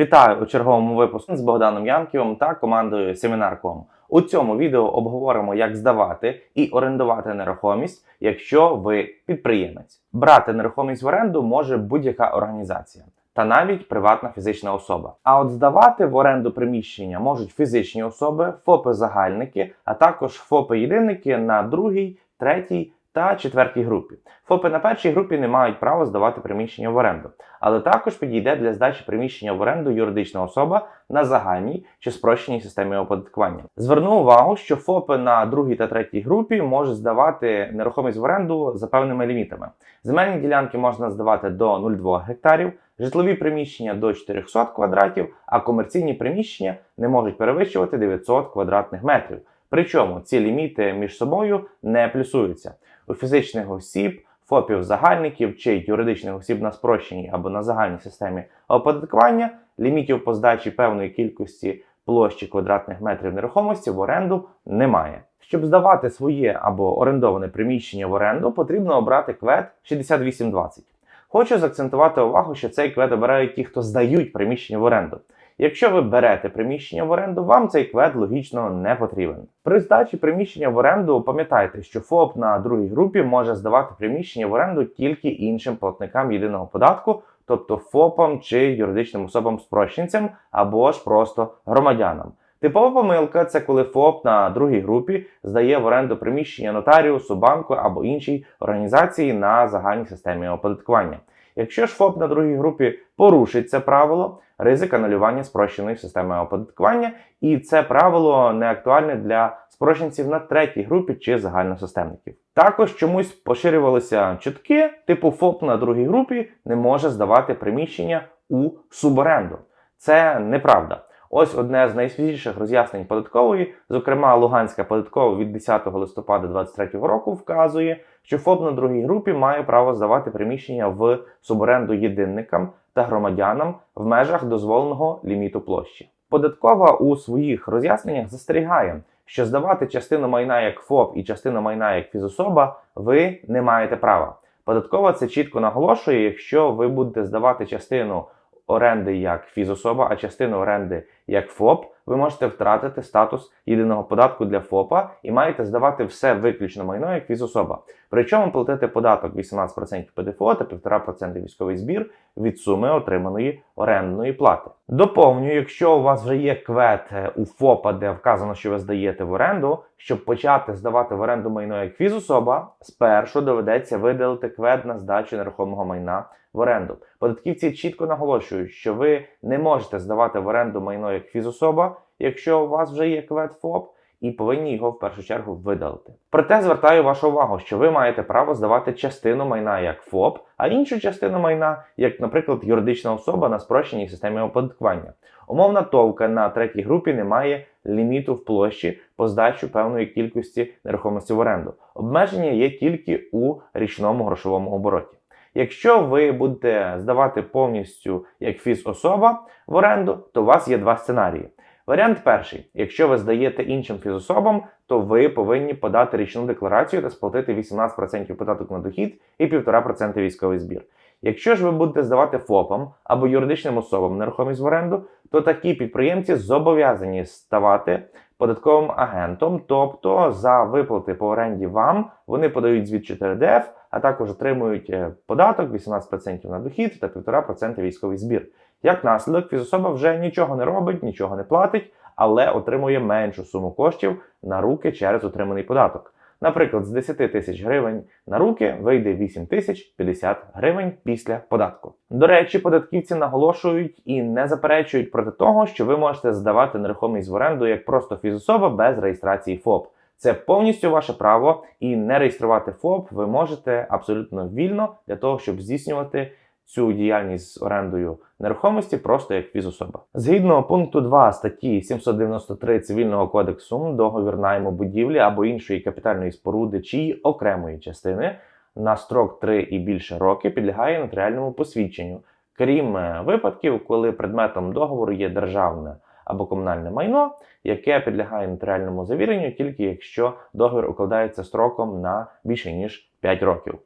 Вітаю у черговому випуску з Богданом Янківим та командою Семінар.ком. У цьому відео обговоримо, як здавати і орендувати нерухомість, якщо ви підприємець. Брати нерухомість в оренду може будь-яка організація. Та навіть приватна фізична особа. А от здавати в оренду приміщення можуть фізичні особи, ФОПи-загальники, а також ФОПи-єдинники на другій, третій та четвертій групі. ФОПи на першій групі не мають права здавати приміщення в оренду, але також підійде для здачі приміщення в оренду юридична особа на загальній чи спрощеній системі оподаткування. Зверну увагу, що ФОПи на другій та третій групі можуть здавати нерухомість в оренду за певними лімітами. Земельні ділянки можна здавати до 0,2 гектарів, житлові приміщення до 400 квадратів, а комерційні приміщення не можуть перевищувати 900 квадратних метрів. Причому ці ліміти між собою не плюсуються. У фізичних осіб, ФОПів загальників чи юридичних осіб на спрощеній або на загальній системі оподаткування лімітів по здачі певної кількості площі квадратних метрів нерухомості в оренду немає. Щоб здавати своє або орендоване приміщення в оренду, потрібно обрати квет 6820. Хочу заакцентувати увагу, що цей квет обирають ті, хто здають приміщення в оренду. Якщо ви берете приміщення в оренду, вам цей квет логічно не потрібен. При здачі приміщення в оренду пам'ятайте, що ФОП на другій групі може здавати приміщення в оренду тільки іншим платникам єдиного податку, тобто ФОПам чи юридичним особам-спрощенцям або ж просто громадянам. Типова помилка це коли ФОП на другій групі здає в оренду приміщення нотаріусу, банку або іншій організації на загальній системі оподаткування. Якщо ж ФОП на другій групі порушить це правило, ризик анулювання спрощеної системи оподаткування, і це правило не актуальне для спрощенців на третій групі чи загальносистемників. Також чомусь поширювалися чутки, типу ФОП на другій групі не може здавати приміщення у суборенду. Це неправда. Ось одне з найсвіжіших роз'яснень податкової, зокрема Луганська податкова від 10 листопада 2023 року, вказує, що ФОП на другій групі має право здавати приміщення в суборенду єдинникам та громадянам в межах дозволеного ліміту площі. Податкова у своїх роз'ясненнях застерігає, що здавати частину майна як ФОП і частину майна як фізособа ви не маєте права. Податкова це чітко наголошує, якщо ви будете здавати частину оренди як фізособа, а частину оренди як ФОП, ви можете втратити статус єдиного податку для ФОПа і маєте здавати все виключно майно як фізособа. Причому платити податок 18% ПДФО та 1,5% військовий збір від суми отриманої орендної плати. Доповнюю, якщо у вас вже є квет е, у ФОПа, де вказано, що ви здаєте в оренду, щоб почати здавати в оренду майно як фізособа, спершу доведеться видалити квет на здачу нерухомого майна в оренду. Податківці чітко наголошують, що ви не можете здавати в оренду майно як фізособа, якщо у вас вже є квет ФОП, і повинні його в першу чергу видалити. Проте звертаю вашу увагу, що ви маєте право здавати частину майна як ФОП, а іншу частину майна, як, наприклад, юридична особа на спрощеній системі оподаткування. Умовна товка на третій групі не має ліміту в площі по здачу певної кількості нерухомості в оренду. Обмеження є тільки у річному грошовому обороті. Якщо ви будете здавати повністю як фізособа в оренду, то у вас є два сценарії. Варіант перший: якщо ви здаєте іншим фізособам, то ви повинні подати річну декларацію та сплатити 18% податок на дохід і 1,5% військовий збір. Якщо ж ви будете здавати ФОПам або юридичним особам нерухомість в оренду, то такі підприємці зобов'язані ставати податковим агентом, тобто за виплати по оренді вам вони подають звіт 4 ДФ, а також отримують е, податок 18% на дохід та 1,5% військовий збір. Як наслідок, фізособа вже нічого не робить, нічого не платить, але отримує меншу суму коштів на руки через отриманий податок. Наприклад, з 10 тисяч гривень на руки вийде 8 тисяч 50 гривень після податку. До речі, податківці наголошують і не заперечують проти того, що ви можете здавати нерухомість в оренду як просто фізособа без реєстрації ФОП. Це повністю ваше право, і не реєструвати ФОП ви можете абсолютно вільно для того, щоб здійснювати цю діяльність з орендою нерухомості просто як фізособа. Згідно пункту 2 статті 793 цивільного кодексу, договір найму будівлі або іншої капітальної споруди чи окремої частини на строк 3 і більше роки підлягає нотаріальному посвідченню, крім е, випадків, коли предметом договору є державне або комунальне майно, яке підлягає нотаріальному завіренню, тільки якщо договір укладається строком на більше ніж 5 років.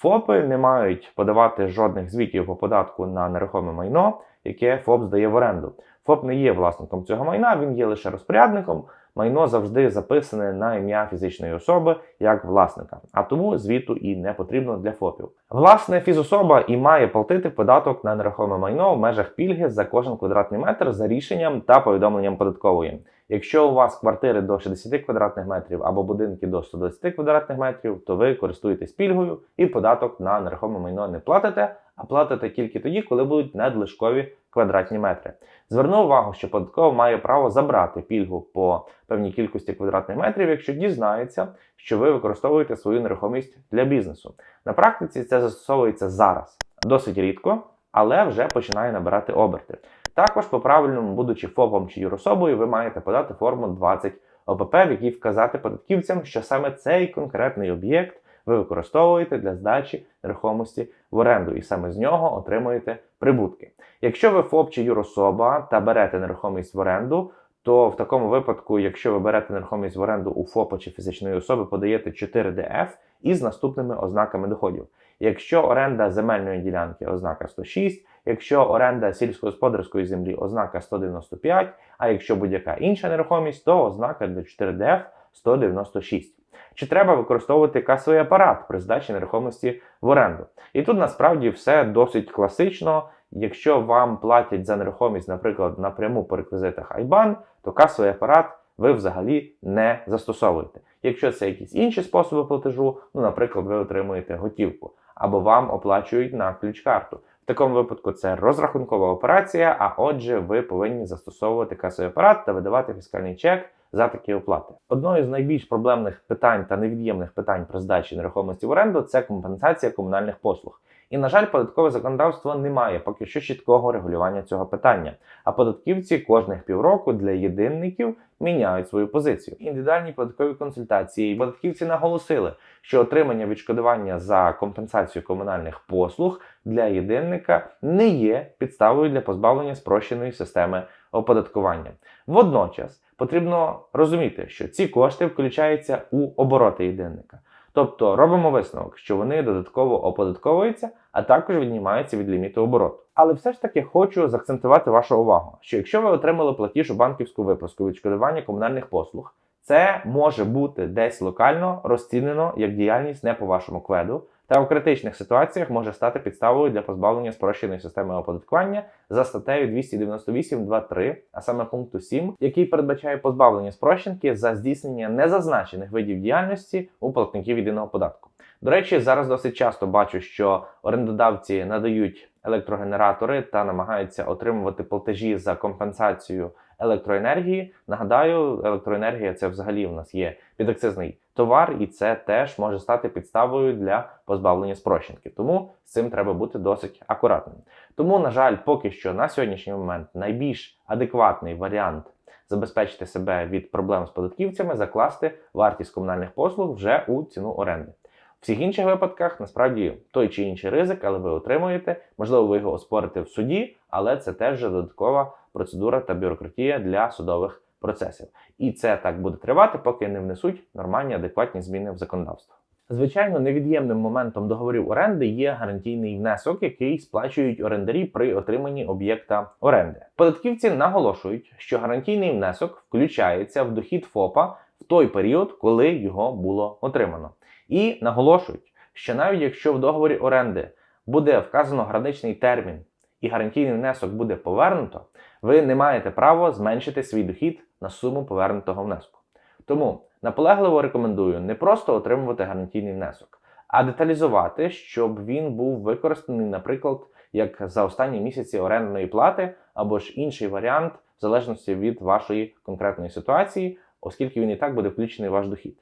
ФОПи не мають подавати жодних звітів по податку на нерухоме майно, яке ФОП здає в оренду. ФОП не є власником цього майна, він є лише розпорядником. Майно завжди записане на ім'я фізичної особи як власника, а тому звіту і не потрібно для ФОПів. Власне, фізособа і має платити податок на нерухоме майно в межах пільги за кожен квадратний метр за рішенням та повідомленням податкової. Якщо у вас квартири до 60 квадратних метрів або будинки до 120 квадратних метрів, то ви користуєтесь пільгою і податок на нерухоме майно не платите, а платите тільки тоді, коли будуть надлишкові квадратні метри. Зверну увагу, що податкова має право забрати пільгу по певній кількості квадратних метрів, якщо дізнається, що ви використовуєте свою нерухомість для бізнесу. На практиці це застосовується зараз досить рідко, але вже починає набирати оберти. Також, по правильному, будучи ФОПом чи юрособою, ви маєте подати форму 20 ОПП, в якій вказати податківцям, що саме цей конкретний об'єкт ви використовуєте для здачі нерухомості в оренду, і саме з нього отримуєте прибутки. Якщо ви ФОП чи юрособа та берете нерухомість в оренду, то в такому випадку, якщо ви берете нерухомість в оренду у ФОПа чи фізичної особи, подаєте 4 ДФ із наступними ознаками доходів. Якщо оренда земельної ділянки ознака 106, якщо оренда сільськогосподарської землі ознака 195, а якщо будь-яка інша нерухомість, то ознака для 4ДФ 196. Чи треба використовувати касовий апарат при здачі нерухомості в оренду? І тут насправді все досить класично. Якщо вам платять за нерухомість, наприклад, напряму по реквізитах IBAN, то касовий апарат ви взагалі не застосовуєте. Якщо це якісь інші способи платежу, ну, наприклад, ви отримуєте готівку або вам оплачують на ключ-карту. В такому випадку це розрахункова операція, а отже, ви повинні застосовувати касовий апарат та видавати фіскальний чек за такі оплати. Одною з найбільш проблемних питань та невід'ємних питань при здачі нерухомості в оренду це компенсація комунальних послуг. І, на жаль, податкове законодавство не має поки що чіткого регулювання цього питання. А податківці кожних півроку для єдинників міняють свою позицію. Індивідуальні податкові консультації податківці наголосили, що отримання відшкодування за компенсацію комунальних послуг для єдинника не є підставою для позбавлення спрощеної системи оподаткування. Водночас потрібно розуміти, що ці кошти включаються у обороти єдинника. Тобто робимо висновок, що вони додатково оподатковуються, а також віднімаються від ліміту обороту. Але все ж таки хочу заакцентувати вашу увагу, що якщо ви отримали платіж у банківську випуску відшкодування комунальних послуг, це може бути десь локально розцінено як діяльність не по вашому кведу, та у критичних ситуаціях може стати підставою для позбавлення спрощеної системи оподаткування за статтею 298.2.3, а саме пункту 7, який передбачає позбавлення спрощенки за здійснення незазначених видів діяльності у платників єдиного податку. До речі, зараз досить часто бачу, що орендодавці надають електрогенератори та намагаються отримувати платежі за компенсацію електроенергії. Нагадаю, електроенергія це взагалі у нас є підакцизний товар, і це теж може стати підставою для позбавлення спрощенки. Тому з цим треба бути досить акуратним. Тому, на жаль, поки що на сьогоднішній момент найбільш адекватний варіант забезпечити себе від проблем з податківцями, закласти вартість комунальних послуг вже у ціну оренди. В всіх інших випадках насправді той чи інший ризик, але ви отримуєте. Можливо, ви його оспорите в суді, але це теж вже додаткова процедура та бюрократія для судових процесів. І це так буде тривати, поки не внесуть нормальні адекватні зміни в законодавство. Звичайно, невід'ємним моментом договорів оренди є гарантійний внесок, який сплачують орендарі при отриманні об'єкта оренди. Податківці наголошують, що гарантійний внесок включається в дохід ФОПа в той період, коли його було отримано. І наголошують, що навіть якщо в договорі оренди буде вказано граничний термін і гарантійний внесок буде повернуто, ви не маєте права зменшити свій дохід на суму повернутого внеску. Тому наполегливо рекомендую не просто отримувати гарантійний внесок, а деталізувати, щоб він був використаний, наприклад, як за останні місяці орендної плати, або ж інший варіант, в залежності від вашої конкретної ситуації, оскільки він і так буде включений в ваш дохід.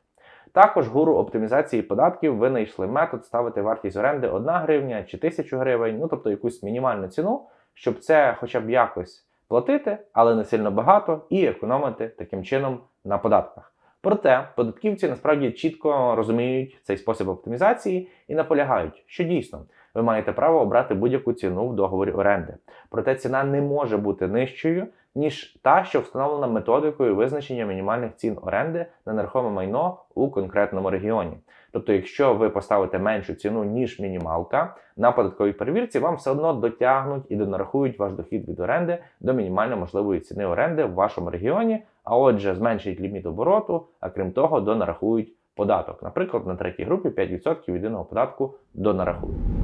Також гуру оптимізації податків ви знайшли метод ставити вартість оренди 1 гривня чи 1000 гривень, ну тобто якусь мінімальну ціну, щоб це хоча б якось платити, але не сильно багато, і економити таким чином на податках. Проте податківці насправді чітко розуміють цей спосіб оптимізації і наполягають, що дійсно ви маєте право обрати будь-яку ціну в договорі оренди. Проте ціна не може бути нижчою, ніж та, що встановлена методикою визначення мінімальних цін оренди на нерухоме майно у конкретному регіоні. Тобто, якщо ви поставите меншу ціну, ніж мінімалка, на податковій перевірці вам все одно дотягнуть і донарахують ваш дохід від оренди до мінімально можливої ціни оренди в вашому регіоні, а отже, зменшить ліміт обороту, а крім того, донарахують податок. Наприклад, на третій групі 5% єдиного податку донарахують.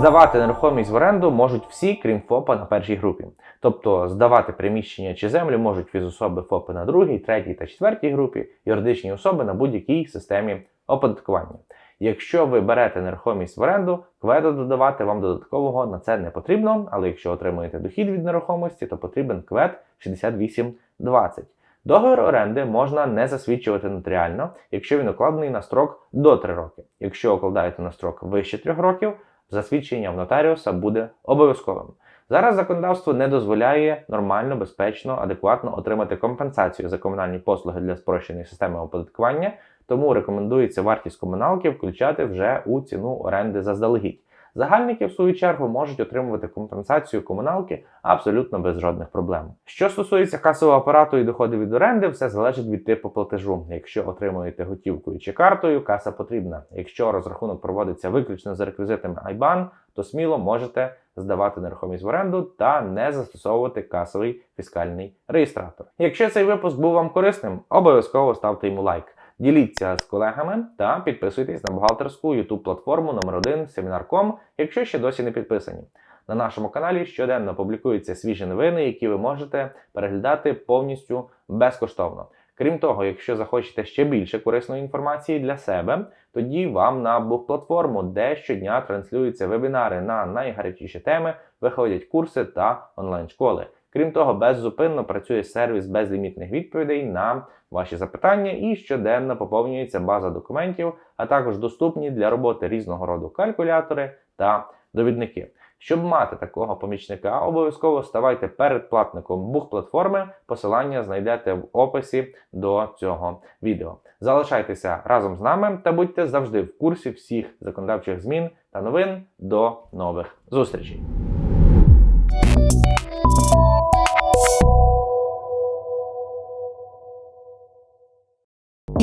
Здавати нерухомість в оренду можуть всі, крім ФОПа на першій групі. Тобто здавати приміщення чи землю можуть фізособи ФОПи на другій, третій та четвертій групі, юридичні особи на будь-якій системі оподаткування. Якщо ви берете нерухомість в оренду, кведу додавати вам додаткового на це не потрібно, але якщо отримуєте дохід від нерухомості, то потрібен квед 6820. Договір оренди можна не засвідчувати нотаріально, якщо він укладений на строк до 3 роки. Якщо укладаєте на строк вище 3 років, засвідчення в нотаріуса буде обов'язковим. Зараз законодавство не дозволяє нормально, безпечно, адекватно отримати компенсацію за комунальні послуги для спрощеної системи оподаткування, тому рекомендується вартість комуналки включати вже у ціну оренди заздалегідь. Загальники, в свою чергу, можуть отримувати компенсацію комуналки абсолютно без жодних проблем. Що стосується касового апарату і доходів від оренди, все залежить від типу платежу. Якщо отримуєте готівкою чи картою, каса потрібна. Якщо розрахунок проводиться виключно за реквізитами IBAN, то сміло можете здавати нерухомість в оренду та не застосовувати касовий фіскальний реєстратор. Якщо цей випуск був вам корисним, обов'язково ставте йому лайк. Діліться з колегами та підписуйтесь на бухгалтерську YouTube платформу номер 1 Семінар.com, якщо ще досі не підписані. На нашому каналі щоденно публікуються свіжі новини, які ви можете переглядати повністю безкоштовно. Крім того, якщо захочете ще більше корисної інформації для себе, тоді вам на бук-платформу, де щодня транслюються вебінари на найгарячіші теми, виходять курси та онлайн-школи. Крім того, беззупинно працює сервіс безлімітних відповідей на ваші запитання і щоденно поповнюється база документів, а також доступні для роботи різного роду калькулятори та довідники. Щоб мати такого помічника, обов'язково ставайте передплатником бух-платформи. Посилання знайдете в описі до цього відео. Залишайтеся разом з нами та будьте завжди в курсі всіх законодавчих змін та новин. До нових зустрічей!